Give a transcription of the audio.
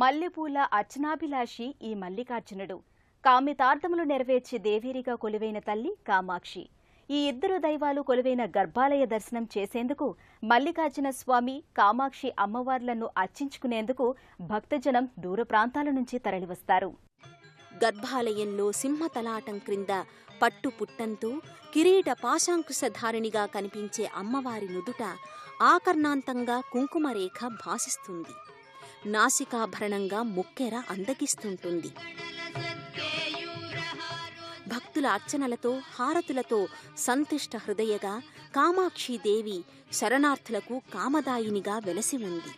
మల్లెపూల అర్చనాభిలాషి ఈ మల్లికార్జునుడు. కామితార్థములు నెరవేర్చి దేవేరిగా కొలువైన తల్లి కామాక్షి. ఈ ఇద్దరు దైవాలు కొలువైన గర్భాలయ దర్శనం చేసేందుకు మల్లికార్జున స్వామి కామాక్షి అమ్మవార్లను అర్చించుకునేందుకు భక్తజనం దూర ప్రాంతాల నుంచి తరలివస్తారు. గర్భాలయంలో సింహతలాటం క్రింద పట్టు పుట్టంతో కిరీట పాశాంకుశధారిణిగా కనిపించే అమ్మవారి నుదుట ఆకర్ణాంతంగా కుంకుమరేఖ భాసిస్తుంది. నాసికాభరణంగా ముక్కెర అందగిస్తుంటుంది. భక్తుల అర్చనలతో హారతులతో సంతుష్ట హృదయగా కామాక్షీదేవి శరణార్థులకు కామదాయినిగా వెలసి ఉంది.